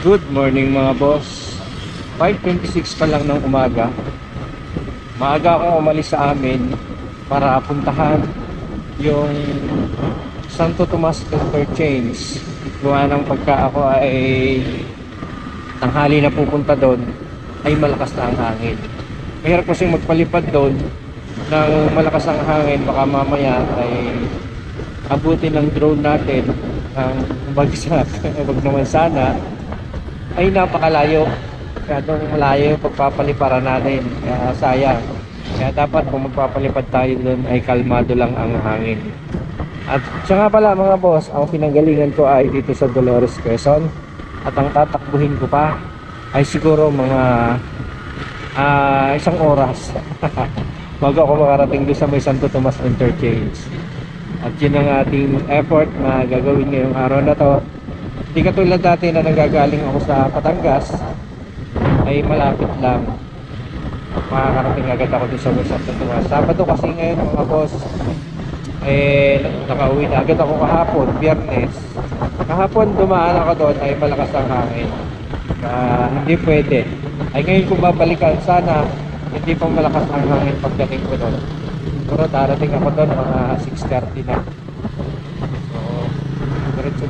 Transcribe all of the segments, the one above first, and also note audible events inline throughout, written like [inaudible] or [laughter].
Good morning mga boss. 5.26 pa lang ng umaga. Maaga akong umalis sa amin Para puntahan Yung Santo Tomas Interchange. Gawa ng pagka ako ay Tanghali na pupunta doon Ay malakas na ang hangin. Mahirap kasi magpalipad doon Nang malakas ang hangin. Baka mamaya ay Abutin ng drone natin Ang [laughs] bagsak. Wag naman sana ay napakalayo. Masyadong malayo yung pagpapaliparan natin. Kaya sayang. Kaya dapat kung magpapalipad tayo doon ay kalmado lang ang hangin. At siya nga pala mga boss, ang pinanggalingan ko ay dito sa Dolores Quezon. At ang tatakbuhin ko pa ay siguro mga ah, isang oras. [laughs] Bago ako makarating doon sa may Santo Tomas Interchange. At yun ang ating effort na gagawin ngayong araw na to. Hindi katulad dati na nanggagaling ako sa Patangas ay malapit lang. Makakarating agad ako doon sa West Santo Tomas. Sabado kasi ngayon mga boss eh nakauwi na agad ako kahapon, biyernes. Kahapon dumaan ako doon ay malakas ang hangin. Kaya hindi pwede. Ay ngayon kung babalikan sana hindi pa malakas ang hangin pagdating ko doon. Pero darating ako doon mga 6.30 na.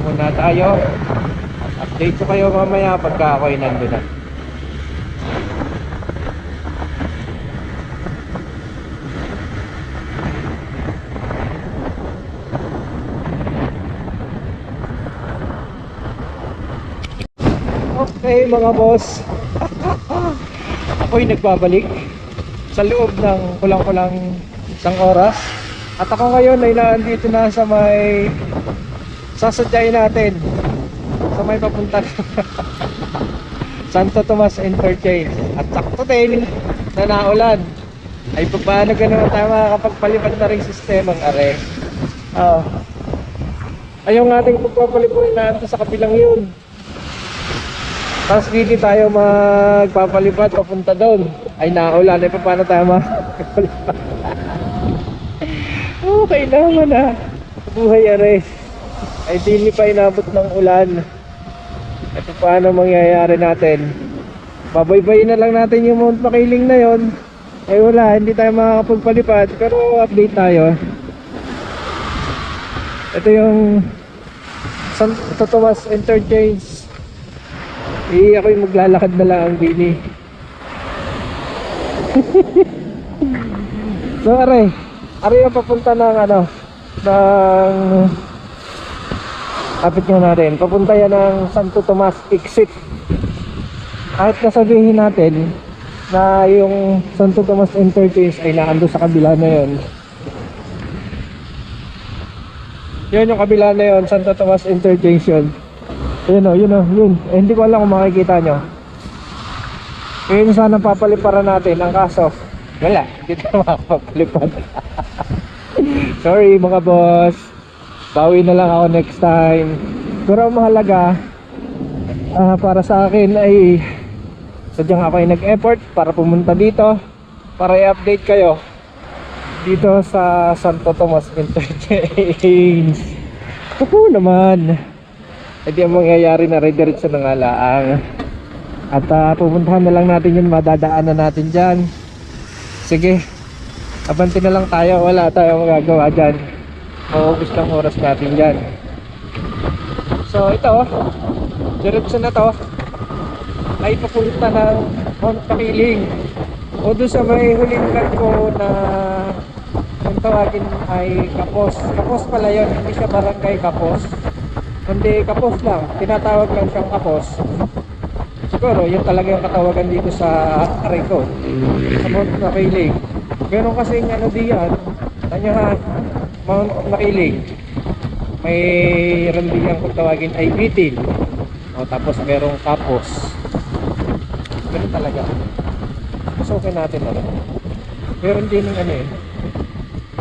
Muna tayo. At update ko kayo mamaya pagka ako ay nandun na. Okay mga boss. [laughs] Ako'y nagbabalik sa loob ng kulang-kulang isang oras. At ako ngayon ay nandito na sa may sasadyain natin. Sa may papunta [laughs] Santo Tomas Interchange at sakto din na naulan. Ay paano ka naman tayo makakapagpalipad na rin sistemang are. Oh. ay yung ating pagpapalipad na sa kapilang yun. Tapos hindi tayo magpapalipad papunta doon. Ay naulan. Ay paano tayo makakapalipad [laughs] okay naman ah. Buhay are ay hindi pa inabot ng ulan. Ito paano mangyayari natin? Babaybayin na lang natin yung Mount Makiling na yon ay wala hindi tayo makakapagpalipad pero update tayo. Ito yung Santo Tomas Interchange. Eh ako'y maglalakad na lang ang bini [laughs] so aray. Aray ang papunta ng ano ng Kapit nga natin, papunta yan ng Santo Tomas exit. Kahit nasabihin natin na yung Santo Tomas interchange ay naando sa kabila na yon. Yun yung kabila na yon, Santo Tomas interchange yun. Yun o, yun o, yun. Eh, hindi ko alam kung makikita nyo. Yun sana papaliparan natin, ang kaso, wala, hindi tayo [laughs] makapapalipad. [laughs] Sorry mga boss. Bawi na lang ako next time. Pero mahalaga ah, para sa akin ay sadyang ako ay nag-effort para pumunta dito para i-update kayo dito sa Santo Tomas Interchange. [laughs] Oo naman. Hindi ang mangyayari na rediretso na nga laang. At ah, pupuntahan na lang natin yun, madadaanan natin dyan. Sige, abanti na lang tayo, wala tayong magagawa dyan maubos ng oras natin dyan. So ito diretso na to. Ay papunta ng Mount Pakiling. O doon sa may huling vlog ko na yung tawagin ay Kapos. Kapos pala yun, hindi siya barangay Kapos. Hindi Kapos lang tinatawag lang siyang Kapos. Siguro yun talaga yung katawagan dito sa Areco sa Mount Pakiling. Meron kasing ano diyan tanyahan Mount Makiling may randingan kung tawagin ay Bitin o tapos merong Kapos ganun talaga. Mas okay natin na meron din ng ano eh.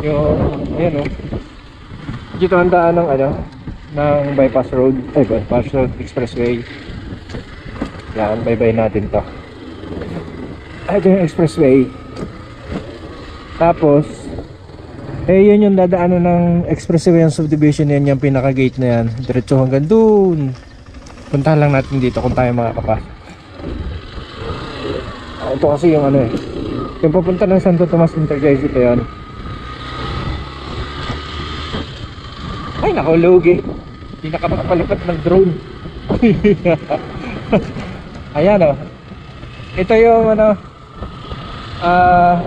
Yung ayan o dito ang daan ng ano ng bypass road ay bypass road expressway. Yan bye-bye natin to. Ito yung expressway. Tapos eh yun yung dadaanan ng expressway ang subdivision yan yung pinaka gate na yan diretso hanggang dun Puntahan lang natin dito kung tayo makakapasok. Ah, ito kasi yung ano eh. Yung papunta ng Santo Tomas Interchange ito yun. Ay, nakulugi. Hindi nakapagpalipad ng drone. [laughs] Ayan oh. Ito yung ano. Ah,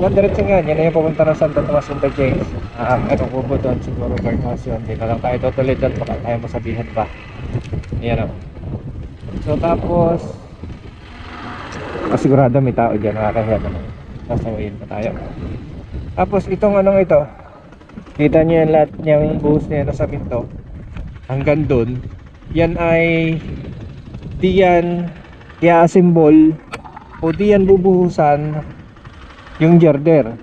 yan diretso nga. Yan na yung papunta ng Santo Tomas Interchange. Ah, ano kubo doon siguro guardhouse yun. Hindi na lang tayo tutuloy doon. Baka tayo masabihan pa. Ayan oh. So tapos Kasigurado may tao dyan, nakakahiya naman. Sasawayin pa tayo. Tapos itong anong ito, kita niyo yan lahat niyang buhos niya nasa pinto. Hanggang doon, yan ay di yan i-assemble o di yan bubuhusan yung girder.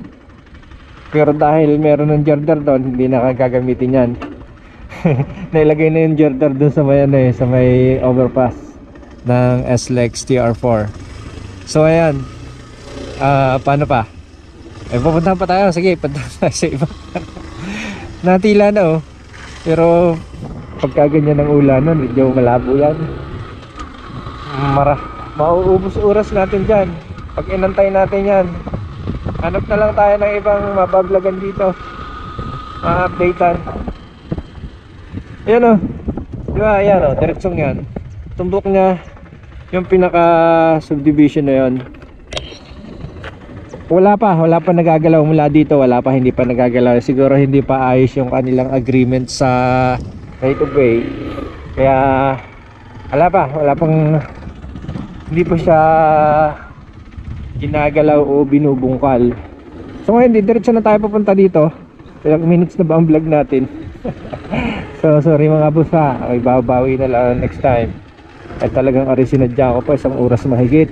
Pero dahil meron ng girder doon, hindi na gagamitin yan. [laughs] Nailagay na yung girder doon sa may ano eh, sa may overpass ng SLEX TR4. So ayan. Ah, paano pa? Eh pupunta pa tayo. Sige, punta tayo sa iba. [laughs] Natila na oh. Pero pagka ganyan ng ulan nun, medyo malabo yan. Mara, mauubos oras natin dyan. Pag inantay natin yan, hanap na lang tayo ng ibang mabablagan dito. Ma-updatean. Ayan oh. Di ba? Ayan oh. Diretsong yan. Tumbok niya yung pinaka subdivision na yon wala pa wala pa nagagalaw mula dito wala pa hindi pa nagagalaw siguro hindi pa ayos yung kanilang agreement sa right of way kaya wala pa wala pang hindi pa siya ginagalaw o binubungkal. So ngayon di diretso na tayo papunta dito. Ilang minutes na ba ang vlog natin? [laughs] So sorry mga boss ha. Okay, babawi na lang next time. Ay talagang ari sinadya ko pa isang oras mahigit.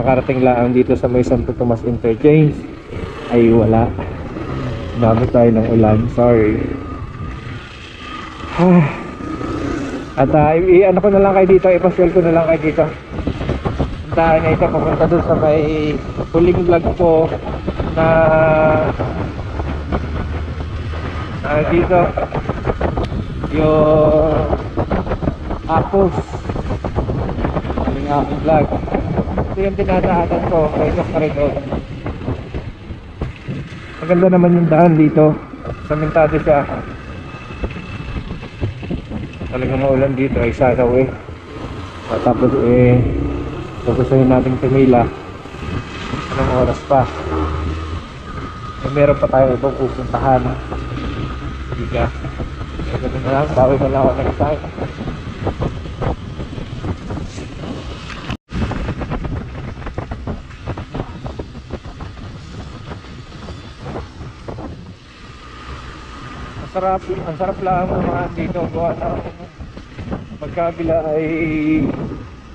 Makarating lang dito sa may Santo Tomas Interchange. Ay wala. Dami tayo ng ulan sorry. [sighs] At uh, i- ano ko na lang kayo dito ipasyal ko na lang kayo dito dahil na ito papunta doon sa may huling vlog ko na na dito. Yung apples yung aking vlog. Ito yung dinadaanan ko. Kay Dok Caridon maganda naman yung daan dito. Samentado siya. Talagang maulan dito. Ay sasaw eh tapos eh gugustuhin natin tumila anong oras pa? Eh, meron pa tayo ibang pupuntahan Higa. Ganun na lang, bawi mo lang ako. Ang sarap, ang sarap lang naman dito. Gawa na magkabila ay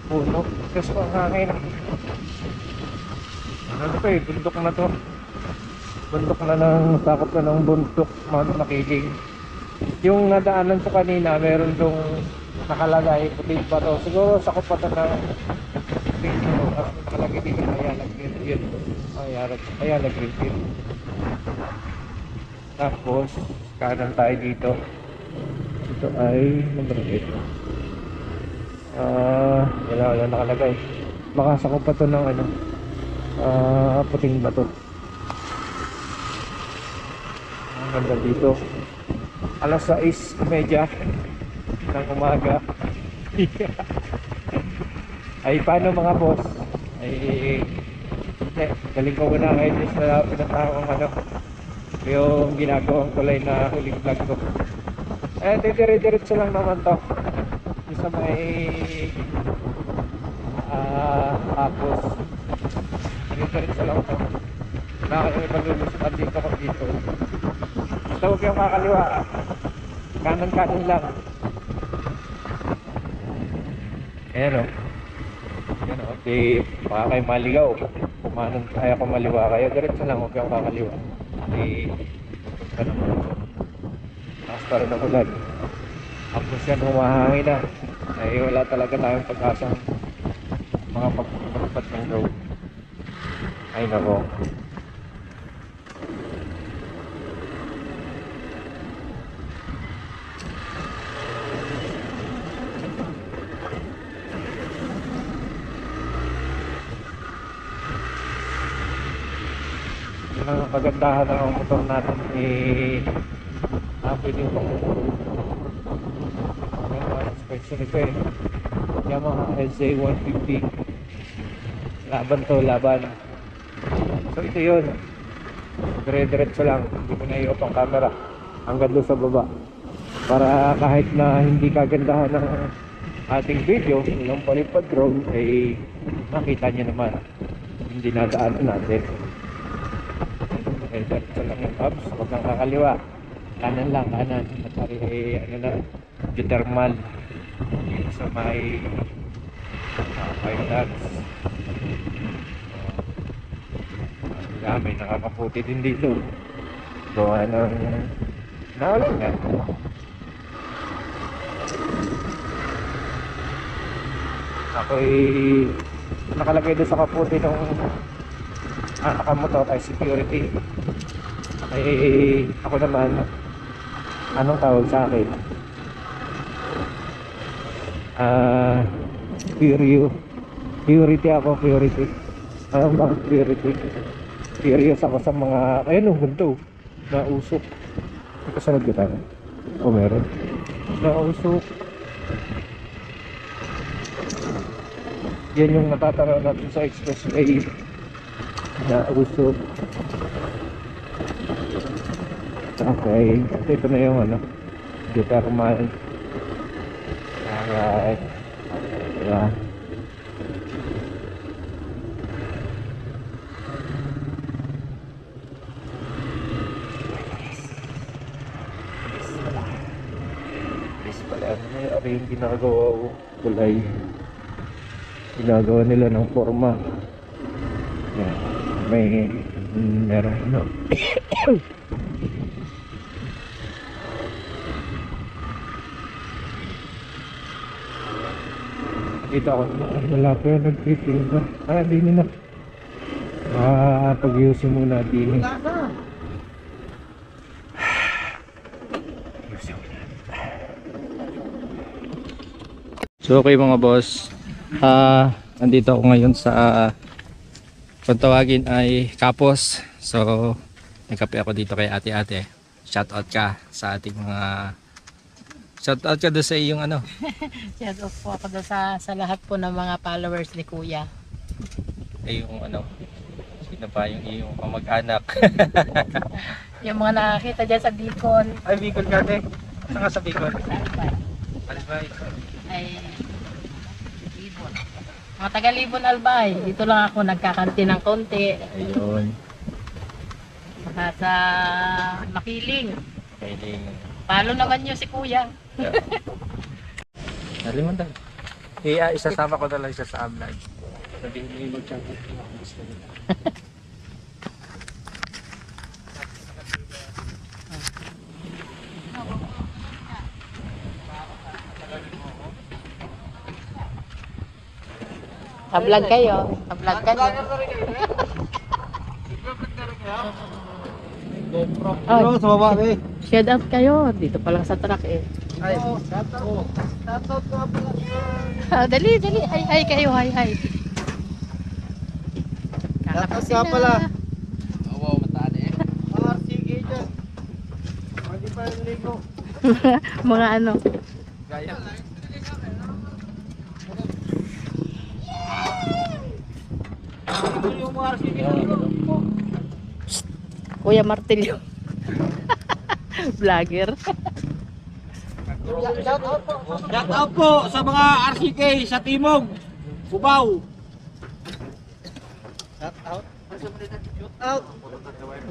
puno. Kasi ang hangin. Ano to eh, bundok na to. Bundok na ng sakop na ng bundok Mount Makiling. Yung nadaanan ko kanina, meron dong nakalagay puting bato. Siguro sakop pa to ng bato. Tapos nakalagay dito Ayala Green Hill. Ayala, Ayala Green Hill. Tapos, kanan tayo dito. Ito ay, number 8. Ah, wala, wala nakalagay. Makasakop pa to ng ano, ah, puting bato. Ang ganda dito. Alas 6.30 ng umaga. [laughs] Ay, paano mga boss? Ay, hindi. Galing ko muna kayo sa pinatawang ano. Yung ginagawang kulay na huling vlog ko. Eh, dire-diretso lang naman to. Sa may ah, tapos dire-diretso lang to. Nakakaiba lulusutan dito ko dito. Basta huwag yung kakaliwa. Kanan-kanan lang. Ayan o. Ayan o. Di, baka kayo maligaw. Kumanan kaya kung maliwa kayo. Diretso lang, huwag yung kakaliwa. Di, ano mo. Takas pa rin ako dad. Tapos yan, humahangin na ay wala talaga tayong pag-asang mga makapagpagpat ng road ay nako. Ang kagandahan ng motor natin eh ah, pwedeng pang eh Yamaha SJ150 laban to laban. So ito yun. Dire-diretso lang. Hindi ko na i-off ang camera. Hanggang doon sa baba. Para kahit na hindi kagandahan ng ating video ng palipad drone ay makita nyo naman. Yung dinadaanan natin. Eh diretso lang yung hubs huwag kang kakaliwa. Kanan lang kanan. At pari eh, ano na geothermal sa may uh, five uh, may nakakaputi din dito. Gawa ng naulan nga ako'y nakalagay doon sa kaputi ng ah, nakamotor ay security. Ay ako naman anong tawag sa akin ah Purio purity ako purity ano ba purity curious ako sa mga ayun oh ganito. Na usok may kasunod ka o meron? Na usok yan yung natatanaw natin sa expressway. Na usok okay. Ito na yung ano geothermal alright diba ano ano yung ginagawa ko? Kulay. Ginagawa nila ng forma. Yan. May mm, merong Dito ako, wala pa yung nagtitinda. Ah, di na. Ah, pag-iusin muna din. So okay mga boss, ah nandito ako ngayon sa uh, kung tawagin ay Kapos. So nagkape ako dito kay ate-ate. Shout out ka sa ating mga Shout out ka doon sa iyong ano. [laughs] Shout out po ako doon sa, sa lahat po ng mga followers ni Kuya. Ay yung ano. Sino pa yung iyong kamag-anak. [laughs] Yung mga nakakita dyan sa Bicol, ay Bicol ka ate. Saan ka sa Bicol? Albay, Alibay. ay Libon. Mga taga Libon Albay, dito lang ako nagkakanti ng konti. Ayun. Saka sa Makiling. Kailing. Palo naman nyo si Kuya. Nalimutan. Eh, ah, isasama ko na lang siya sa vlog. Sabihin mo yung mag-chat. Sa-vlog kayo. Sa-vlog kayo. Ay, sa baba, eh. shout out kayo. Dito pa lang sa truck eh. Ay, Ah, dali, dali. Ay, ay kayo, ay, ay. Ko Shout out sila. pala. Oo, mataan eh. sige dyan. Pwede pa yung ligo. [laughs] Mga ano. Gaya. yung mga sige Kuya Martilyo. [laughs] Vlogger. Shout out po sa mga RCK sa Timog, Cubao.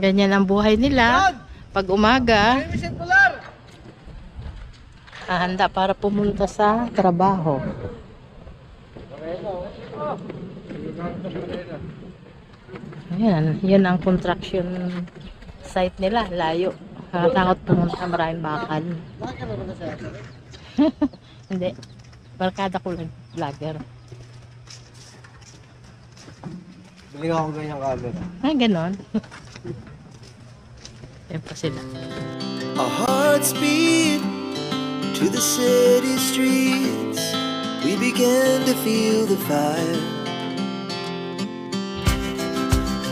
Ganyan ang buhay nila. Pag umaga, hahanda para pumunta sa trabaho. Ayan, yun ang construction site nila, layo. Nakatakot pumunta, maraming bakal. [laughs] Hindi. Barkada ko lang, vlogger. Bili ako ganyang camera. Ah, ganon. [laughs] Yan pa sila. Our hearts beat to the city streets. We began to feel the fire.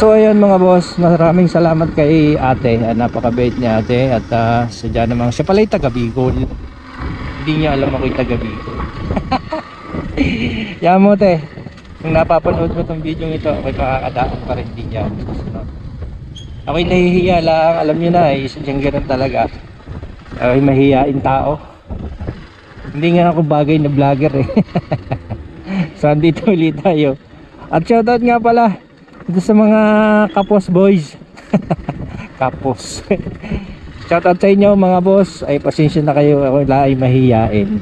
So ayun mga boss, maraming salamat kay ate. Ah, napakabait niya ate at uh, sadya namang siya pala taga Bicol. Hindi niya alam ako'y taga Bicol. [laughs] Yan mo te, kung napapanood mo tong video ito, ako'y makakadaan pa rin din yan. Susunod. Ako'y nahihiya lang, alam niyo na eh, sadyang ganun talaga. Ako'y mahihiyain tao. Hindi nga ako bagay na vlogger eh. [laughs] so andito ulit tayo. At shoutout nga pala ito sa mga kapos boys. [laughs] kapos. [laughs] shoutout sa inyo mga boss. Ay pasensya na kayo ako la ay mahihiyain.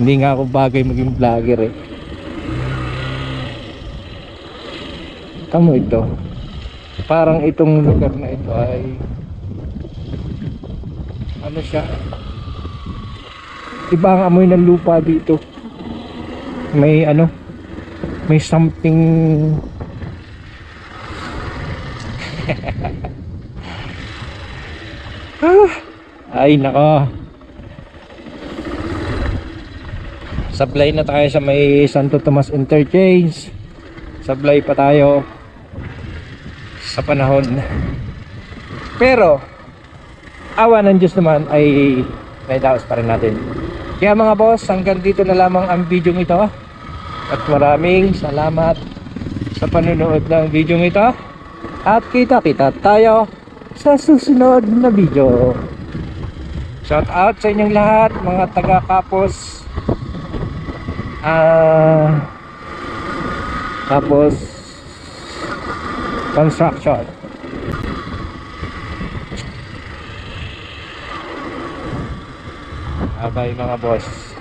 Hindi nga ako bagay maging vlogger eh. Kamo ito. Parang itong lugar na ito ay ano siya iba ang amoy ng lupa dito may ano may something [laughs] ay nako. Supply na tayo sa may Santo Tomas Interchange. Supply pa tayo sa panahon. Pero awa ng Diyos naman ay may daos pa rin natin. Kaya mga boss hanggang dito na lamang ang video ito. At maraming salamat sa panonood ng video ito at kita kita tayo sa susunod na video. Shout out sa inyong lahat mga taga Kapos ah Kapos construction. Bye mga boss